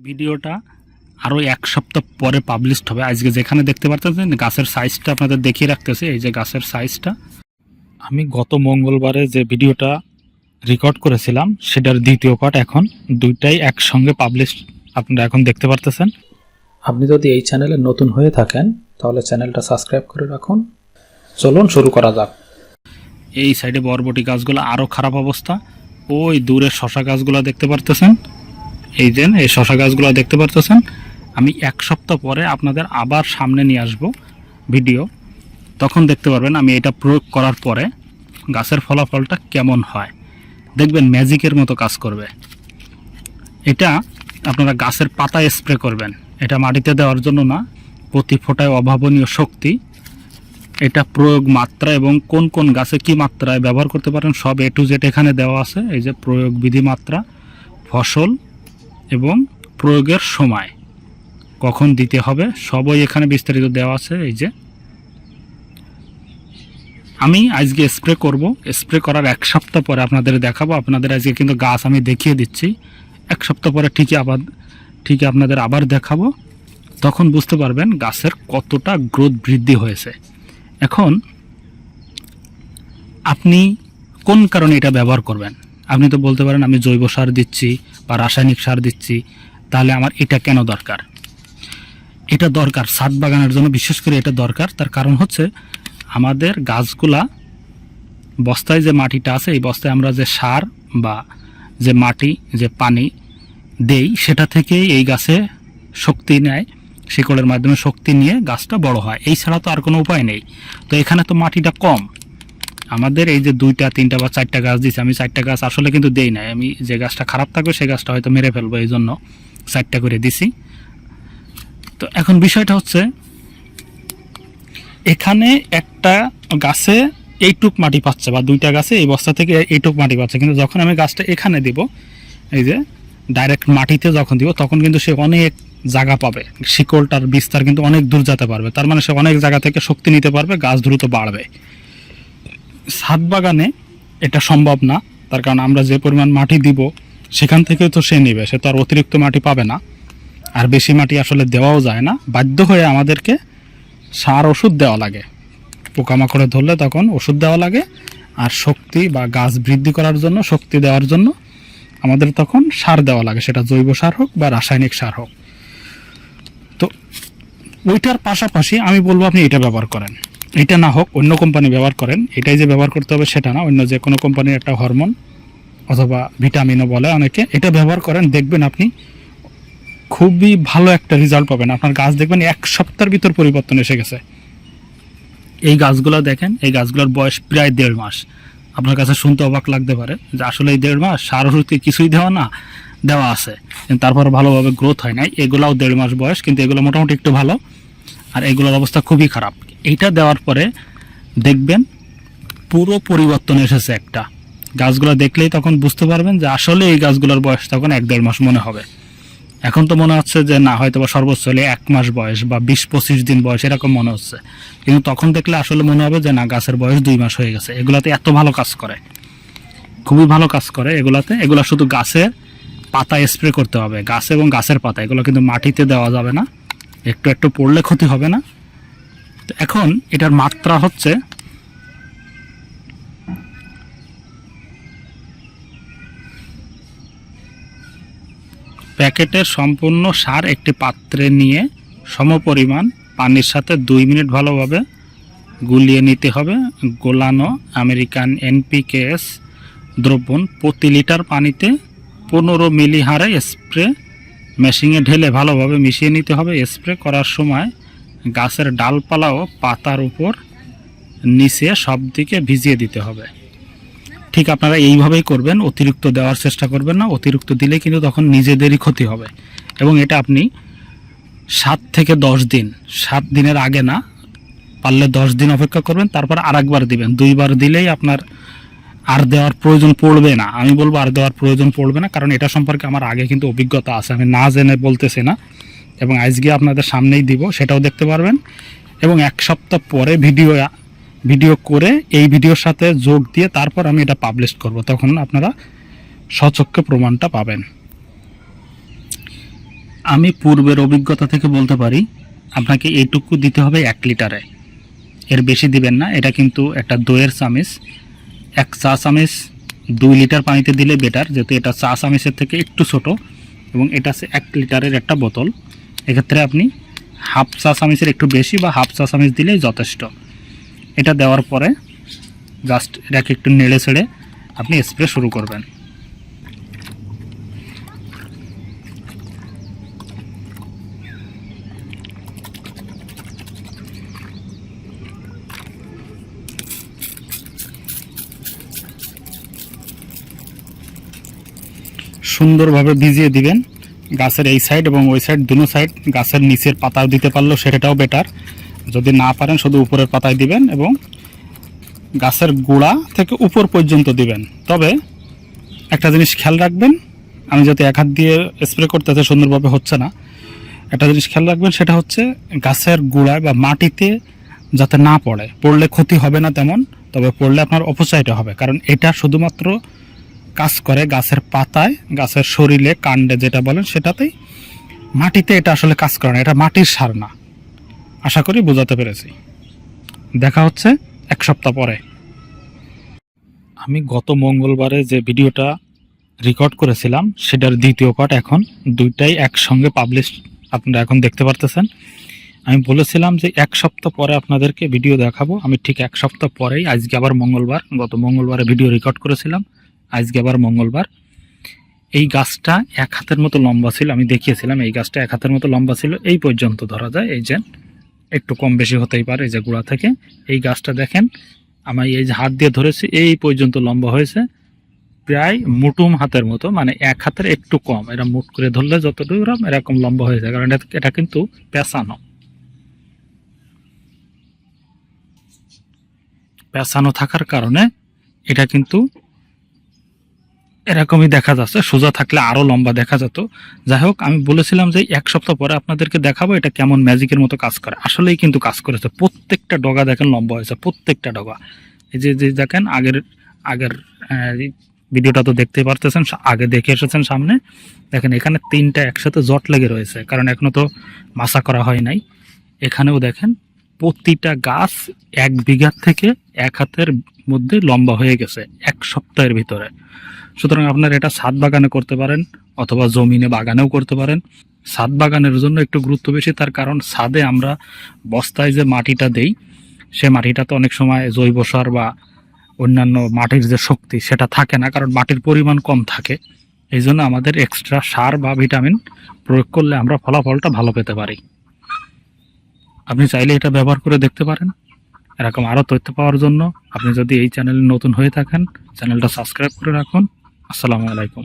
ভিডিওটা আরও এক সপ্তাহ পরে পাবলিশড হবে। আজকে যেখানে দেখতে পারতেছেন, গাছের সাইজটা আপনাদের দেখিয়ে রাখতেছে। এই যে গাছের সাইজটা আমি গত মঙ্গলবারে যে ভিডিওটা রেকর্ড করেছিলাম, সেটার দ্বিতীয় পার্ট এখন দুইটাই একসঙ্গে পাবলিশ আপনারা এখন দেখতে পারতেছেন। আপনি যদি এই চ্যানেলে নতুন হয়ে থাকেন, তাহলে চ্যানেলটা সাবস্ক্রাইব করে রাখুন। চলুন শুরু করা যাক। এই সাইডে বরবটি গাছগুলো আরও খারাপ অবস্থা। ওই দূরে শশা গাছগুলো দেখতে পারতেছেন। এই যে, এই শশা গাছগুলো দেখতে পারতেছেন? আমি এক সপ্তাহ পরে আপনাদের আবার সামনে নিয়ে আসব ভিডিও। তখন দেখতে পারবেন আমি এটা প্রয়োগ করার পরে গাছের ফলাফলটা কেমন হয়। দেখবেন ম্যাজিকের মতো কাজ করবে। এটা আপনারা গাছের পাতায় স্প্রে করবেন। এটা মাটিতে দেওয়ার জন্য না, প্রতি ফোটায় অভাবনীয় শক্তি। এটা প্রয়োগ মাত্রা এবং কোন কোন গাছে কি মাত্রায় ব্যবহার করতে পারেন সব এ টু জেড এখানে দেওয়া আছে। এই যে প্রয়োগ বিধি মাত্রা ফসল এবং প্রয়োগের সময়। কখন দিতে হবে, সবই এখানে বিস্তারিত দেওয়া আছে, এই যে। আমি আজকে স্প্রে করব। স্প্রে করার এক সপ্তাহ পরে আপনাদের দেখাবো। আপনাদের আজকে কিন্তু গাছ আমি দেখিয়ে দিচ্ছি। এক সপ্তাহ পরে ঠিকই আবার ঠিকই আপনাদের আবার দেখাবো। তখন বুঝতে পারবেন গাছের কতটা গ্রোথ বৃদ্ধি হয়েছে। এখন, আপনি কোন কারণে এটা ব্যবহার করবেন? আপনি তো বলতে পারেন আমি জৈব সার দিচ্ছি বা রাসায়নিক সার দিচ্ছি, তাহলে আমার এটা কেন দরকার? এটা দরকার ছাদ বাগানের জন্য বিশেষ করে এটা দরকার। তার কারণ হচ্ছে আমাদের গাছগুলা, বস্তায় যে মাটিটা আছে, এই বস্তায় আমরা যে সার বা যে মাটি, যে পানি দেই, সেটা থেকেই এই গাছে শক্তি নেয়, শিকড়ের মাধ্যমে শক্তি নিয়ে গাছটা বড় হয়। এই ছাড়া তো আর কোনো উপায় নেই। তো এখানে তো মাটিটা কম। আমাদের এই যে দুইটা, তিনটা বা চারটা গাছ দিচ্ছে আমি চারটা গাছ আসলে কিন্তু দেই নাই। আমি যে গাছটা খারাপ থাকবে সেই গাছটা হয়তো মেরে ফেলব এই জন্য চারটা করে দিছি। তো এখন বিষয়টা হচ্ছে, এখানে একটা গাছে এইটুক মাটি পাচ্ছে বা দুইটা গাছে এই বস্তা থেকে এইটুক মাটি পাচ্ছে। কিন্তু যখন আমি গাছটা এখানে দিব, এই যে ডাইরেক্ট মাটিতে যখন দিব, তখন কিন্তু সে অনেক জায়গা পাবে। শিকড়টার বিস্তার কিন্তু অনেক দূর যেতে পারবে। তার মানে সে অনেক জায়গা থেকে শক্তি নিতে পারবে, গাছ দ্রুত বাড়বে। ছাদ বাগানে এটা সম্ভব না। তার কারণ আমরা যে পরিমাণ মাটি দিব, সেখান থেকেও তো সে নেবে, সে তো আর অতিরিক্ত মাটি পাবে না। আর বেশি মাটি আসলে দেওয়াও যায় না। বাধ্য হয়ে আমাদেরকে সার ওষুধ দেওয়া লাগে। পোকামাকড়ে ধরলে তখন ওষুধ দেওয়া লাগে। আর শক্তি বা গাছ বৃদ্ধি করার জন্য, শক্তি দেওয়ার জন্য আমাদের তখন সার দেওয়া লাগে। সেটা জৈব সার হোক বা রাসায়নিক সার হোক। তো ওইটার পাশাপাশি আমি বলব আপনি এটা ব্যবহার করেন। এটা না হোক, অন্য কোম্পানি ব্যবহার করেন, এটাই যে ব্যবহার করতে হবে সেটা না, অন্য যে কোনো কোম্পানির একটা হরমোন অথবা ভিটামিনও বলে অনেকে, এটা ব্যবহার করেন, দেখবেন আপনি খুবই ভালো একটা রেজাল্ট পাবেন। আপনার গাছ দেখবেন এক সপ্তাহের ভিতর পরিবর্তন এসে গেছে। এই গাছগুলো দেখেন, এই গাছগুলোর বয়স প্রায় দেড় মাস। আপনার কাছে শুনতে অবাক লাগতে পারে যে আসলে এই দেড় মাস সার ওষুধ কি কিছুই দেওয়া না, দেওয়া আছে। তারপর ভালোভাবে গ্রোথ হয় নাই। এগুলাও দেড় মাস বয়স, কিন্তু এগুলো মোটামুটি একটু ভালো। আর এগুলোর অবস্থা খুবই খারাপ। এইটা দেওয়ার পরে দেখবেন পুরো পরিবর্তন এসেছে একটা। গাছগুলো দেখলেই তখন বুঝতে পারবেন যে আসলে এই গাছগুলোর বয়স তখন এক দেড় মাস মনে হবে। এখন তো মনে হচ্ছে যে না হয়তো বা সর্বোচ্চ হলে এক মাস বয়স বা বিশ পঁচিশ দিন বয়স এরকম মনে হচ্ছে। কিন্তু তখন দেখলে আসলে মনে হবে যে না, গাছের বয়স দুই মাস হয়ে গেছে। এগুলাতে এত ভালো কাজ করে। খুবই ভালো কাজ করে এগুলাতে। এগুলা শুধু গাছের পাতা স্প্রে করতে হবে। গাছ এবং গাছের পাতা, এগুলো কিন্তু মাটিতে দেওয়া যাবে না। একটু একটু পড়লে ক্ষতি হবে না। তো এখন এটার মাত্রা হচ্ছে প্যাকেটের সম্পূর্ণ সার একটি পাত্রে নিয়ে সমপরিমাণ পানির সাথে দুই মিনিট ভালোভাবে গুলিয়ে নিতে হবে। গোলানো আমেরিকান এনপিকেএস দ্রবণ প্রতি লিটার পানিতে পনেরো মিলি হারে স্প্রে মেশিনে ঢেলে ভালোভাবে মিশিয়ে নিতে হবে। স্প্রে করার সময় গাছের ডালপালা ও পাতার উপর নিচে সব দিকে ভিজিয়ে দিতে হবে। ঠিক আপনারা এইভাবেই করবেন, অতিরিক্ত দেওয়ার চেষ্টা করবেন না, অতিরিক্ত দিলে কিন্তু তখন নিজেদেরই ক্ষতি হবে। এবং এটা আপনি সাত থেকে দশ দিন, সাত দিনের আগে না, পারলে দশ দিন অপেক্ষা করবেন, তারপর আর একবার দিবেন। দুইবার দিলেই আপনার আর দেওয়ার প্রয়োজন পড়বে না। আমি বলব আর দেওয়ার প্রয়োজন পড়বে না, কারণ এটা সম্পর্কে আমার আগে কিন্তু অভিজ্ঞতা আছে, আমি না জেনে বলতেছি না। এবং আজকে আপনাদের সামনেই দিব, সেটাও দেখতে পারবেন। এবং এক সপ্তাহ পরে ভিডিও ভিডিও করে এই ভিডিওর সাথে যোগ দিয়ে তারপর আমি এটা পাবলিশ করব, তখন আপনারা সচক্ষে প্রমাণটা পাবেন। আমি পূর্বের অভিজ্ঞতা থেকে বলতে পারি, আপনাকে এইটুকু দিতে হবে এক লিটারে। এর বেশি দিবেন না, এটা কিন্তু একটা দইয়ের চামিচ। এক চা চামিচ দুই লিটার পানিতে দিলে বেটার যেহেতু এটা চা চামিচের থেকে একটু ছোট এবং এটা আছে এক লিটারের একটা বোতল। এক্ষেত্রে আপনি হাফ চা চামিচের একটু বেশি বা হাফ চা চামিচ দিলেই যথেষ্ট। এটা দেওয়ার পরে জাস্ট এটাকে একটু নেড়ে ছেড়ে আপনি স্প্রে শুরু করবেন। সুন্দরভাবে ভিজিয়ে দিবেন। গাছের এই সাইড এবং ওই সাইড দুনো সাইড গাছের নিচের পাতাও দিতে পারলেও সেটাও বেটার যদি না পারেন শুধু উপরের পাতায় দিবেন এবং গাছের গোড়া থেকে উপর পর্যন্ত দিবেন। তবে একটা জিনিস খেয়াল রাখবেন, আমি যাতে এক হাত দিয়ে স্প্রে করতেছে, সুন্দরভাবে হচ্ছে না। একটা জিনিস খেয়াল রাখবেন, সেটা হচ্ছে গাছের গোড়ায় বা মাটিতে যাতে না পড়ে। পড়লে ক্ষতি হবে না তেমন, তবে পড়লে আপনার অপচয়টা হবে। কারণ এটা শুধুমাত্র কাজ করে গাছের পাতায়, গাছের শরীরে, কাণ্ডে যেটা বলেন সেটাতেই মাটিতে এটা আসলে কাজ করে না, এটা মাটির সার না। আশা করি বোঝাতে পেরেছি। দেখা হচ্ছে এক সপ্তাহ পরে। আমি গত মঙ্গলবারে যে ভিডিওটা রেকর্ড করেছিলাম, সেটার দ্বিতীয় পার্ট এখন দুইটাই একসঙ্গে পাবলিশ আপনারা এখন দেখতে পারতেছেন। আমি বলেছিলাম যে এক সপ্তাহ পরে আপনাদেরকে ভিডিও দেখাবো। আমি ঠিক এক সপ্তাহ পরেই, আজকে আবার মঙ্গলবার, গত মঙ্গলবারে ভিডিও রেকর্ড করেছিলাম। আজকে আবার মঙ্গলবার। এই গাছটা এক হাতের মতো লম্বা ছিল, আমি দেখিয়েছিলাম, এই গাছটা এক হাতের মতো লম্বা ছিল, এই পর্যন্ত ধরা যায়, এই যে একটু কম বেশি হতেই পারে, এই যে গোড়া থেকে। এই গাছটা দেখেন, আমি এই যে হাত দিয়ে ধরেছি, এই পর্যন্ত লম্বা হয়েছে, প্রায় মুটুম হাতের মতো মানে এক হাতের একটু কম। এরা মুট করে ধরলে যতটুকু এরকম লম্বা হয়েছে কারণ এটা- এটা কিন্তু পেঁচানো। পেঁচানো থাকার কারণে এটা কিন্তু এরকমই দেখা যাচ্ছে। সোজা থাকলে আরও লম্বা দেখা যেত। যাই হোক, আমি বলেছিলাম যে এক সপ্তাহ পরে আপনাদেরকে দেখাবো এটা কেমন ম্যাজিকের মতো কাজ করে। আসলেই কিন্তু কাজ করেছে। প্রত্যেকটা ডগা দেখেন লম্বা হয়েছে, প্রত্যেকটা ডগা। এই যে যে দেখেন, আগের আগের ভিডিওটা তো দেখতেই পারতেছেন আগে দেখে এসেছেন সামনে। দেখেন, এখানে তিনটা একসাথে জট লেগে রয়েছে, কারণ এখনও তো মাসা করা হয় নাই। এখানেও দেখেন প্রতিটা গাছ এক বিঘার থেকে এক হাতের মধ্যে লম্বা হয়ে গেছে, এক সপ্তাহের ভিতরে। সুতরাং আপনারা এটা ছাদ বাগানে করতে পারেন অথবা জমিনে বাগানেও করতে পারেন। ছাদ বাগানের জন্য একটু গুরুত্ব বেশি, তার কারণ ছাদে আমরা বস্তায় যে মাটিটা দেই, সে মাটিটা তো অনেক সময় জৈব সার বা অন্যান্য মাটির যে শক্তি সেটা থাকে না, কারণ মাটির পরিমাণ কম থাকে। এই জন্য আমাদের এক্সট্রা সার বা ভিটামিন প্রয়োগ করলে আমরা ফলাফলটা ভালো পেতে পারি। আপনি চাইলে এটা ব্যবহার করে দেখতে পারেন। এরকম আরও তথ্য পাওয়ার জন্য আপনি যদি এই চ্যানেল নতুন হয়ে থাকেন, চ্যানেলটা সাবস্ক্রাইব করে রাখুন। আসসালামু আলাইকুম।